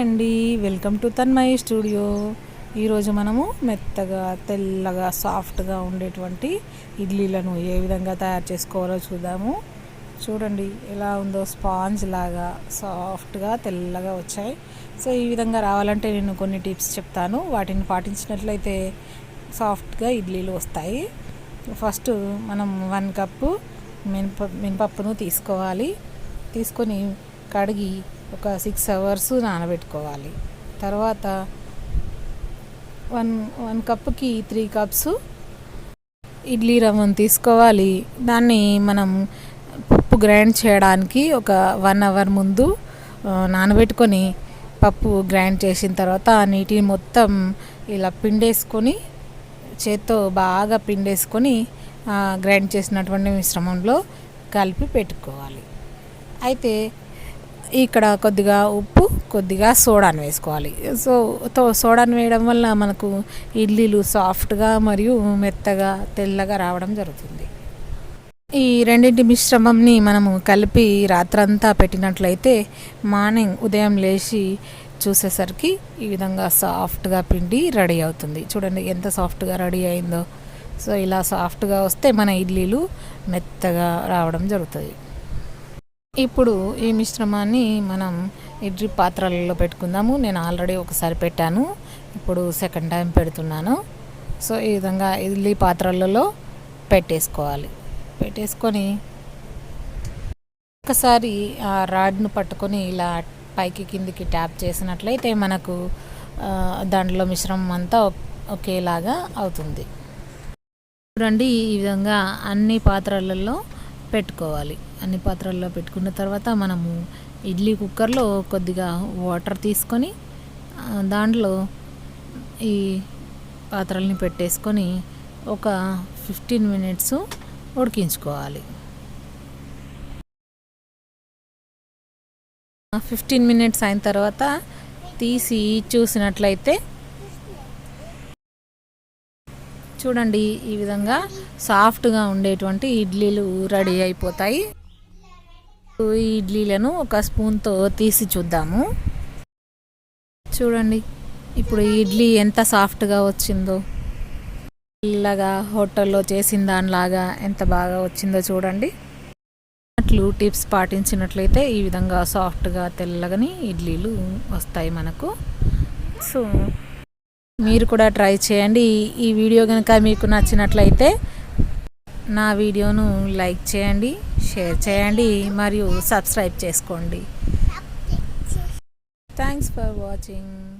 అండి. Welcome to Tanmayi studio ఈరోజు మనము మెత్తగా తెల్లగా సాఫ్ట్గా ఉండేటువంటి ఇడ్లీలను ఏ విధంగా తయారు చేసుకోవాలో చూద్దాము. చూడండి ఎలా ఉందో స్పాంజ్ లాగా సాఫ్ట్గా తెల్లగా వచ్చాయి. సో ఈ విధంగా రావాలంటే నేను కొన్ని టిప్స్ చెప్తాను. వాటిని పాటించినట్లయితే సాఫ్ట్గా ఇడ్లీలు వస్తాయి. ఫస్ట్ మనం వన్ కప్పు మినప మినపప్పును తీసుకోవాలి. తీసుకొని కడిగి ఒక సిక్స్ అవర్స్ నానబెట్టుకోవాలి. తర్వాత వన్ వన్ కప్కి త్రీ కప్స్ ఇడ్లీ రవ్వను తీసుకోవాలి. దాన్ని మనం పప్పు గ్రైండ్ చేయడానికి ఒక వన్ అవర్ ముందు నానబెట్టుకొని పప్పు గ్రైండ్ చేసిన తర్వాత ఆ నీటిని మొత్తం ఇలా పిండేసుకొని చేత్తో బాగా పిండేసుకొని గ్రైండ్ చేసినటువంటి మిశ్రమంలో కలిపి పెట్టుకోవాలి. అయితే ఇక్కడ కొద్దిగా ఉప్పు కొద్దిగా సోడాను వేసుకోవాలి. సో సోడాను వేయడం వల్ల మనకు ఇడ్లీలు సాఫ్ట్గా మరియు మెత్తగా తెల్లగా రావడం జరుగుతుంది. ఈ రెండింటి మిశ్రమంని మనము కలిపి రాత్రంతా పెట్టినట్లయితే మార్నింగ్ ఉదయం లేచి చూసేసరికి ఈ విధంగా సాఫ్ట్గా పిండి రెడీ అవుతుంది. చూడండి ఎంత సాఫ్ట్గా రెడీ అయిందో. సో ఇలా సాఫ్ట్గా వస్తే మన ఇడ్లీలు మెత్తగా రావడం జరుగుతుంది. ఇప్పుడు ఈ మిశ్రమాన్ని మనం ఇడ్లీ పాత్రలలో పెట్టుకుందాము. నేను ఆల్రెడీ ఒకసారి పెట్టాను. ఇప్పుడు సెకండ్ టైం పెడుతున్నాను. సో ఈ విధంగా ఇడ్లీ పాత్రలలో పెట్టేసుకోవాలి. పెట్టేసుకొని ఒకసారి ఆ రాడ్ను పట్టుకొని ఇలా పైకి కిందికి ట్యాప్ చేసినట్లయితే మనకు దాంట్లో మిశ్రమం అంతా ఒకేలాగా అవుతుంది. చూడండి ఈ విధంగా అన్ని పాత్రలలో పెట్టుకోవాలి. అన్ని పాత్రల్లో పెట్టుకున్న తర్వాత మనము ఇడ్లీ కుక్కర్లో కొద్దిగా వాటర్ తీసుకొని దాంట్లో ఈ పాత్రల్ని పెట్టేసుకొని ఒక ఫిఫ్టీన్ మినిట్స్ ఉడికించుకోవాలి. ఫిఫ్టీన్ మినిట్స్ అయిన తర్వాత తీసి చూసినట్లయితే చూడండి ఈ విధంగా సాఫ్ట్గా ఉండేటువంటి ఇడ్లీలు రెడీ అయిపోతాయి. ఈ ఇడ్లీలను ఒక స్పూన్తో తీసి చూద్దాము. చూడండి ఇప్పుడు ఇడ్లీ ఎంత సాఫ్ట్గా వచ్చిందో. ఇలాగా హోటల్లో చేసిన దానిలాగా ఎంత బాగా వచ్చిందో చూడండి. అట్లు టిప్స్ పాటించినట్లయితే ఈ విధంగా సాఫ్ట్గా తెల్లగని ఇడ్లీలు వస్తాయి మనకు. సో మీరు కూడా ట్రై చేయండి. ఈ వీడియో కనుక మీకు నచ్చినట్లయితే నా వీడియోను లైక్ చేయండి షేర్ చేయండి మరియు సబ్స్క్రైబ్ చేసుకోండి. Thanks for watching